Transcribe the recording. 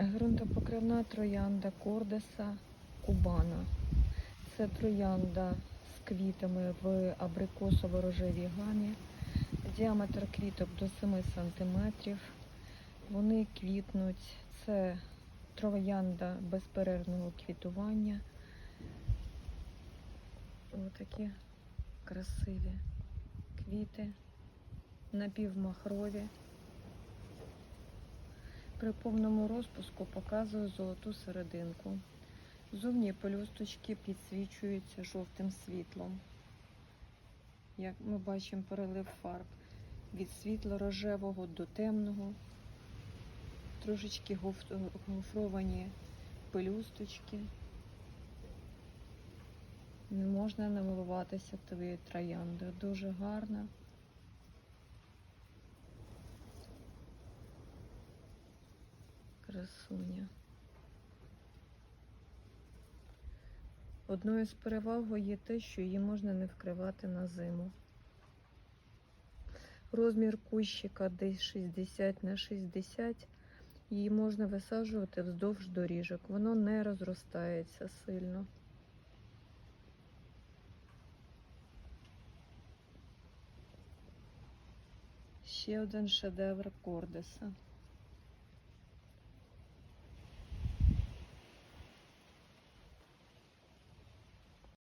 Грунтопокривна троянда Кордеса Кубана. Це троянда з квітами в абрикосово-рожевій гамі. Діаметр квіток до 7 см. Вони квітнуть. Це троянда безперервного квітування. Отакі красиві квіти, напівмахрові. При повному розпуску показую золоту серединку. Зовні пелюсточки підсвічуються жовтим світлом. Як ми бачимо перелив фарб від світло-рожевого до темного. Трошечки гофровані пелюсточки. Не можна намилуватися твоєю трояндою. Дуже гарна. Красуня. Одною з переваг є те, що її можна не вкривати на зиму. Розмір кущика десь 60 на 60. Її можна висаджувати вздовж доріжок. Воно не розростається сильно. Ще один шедевр Кордеса.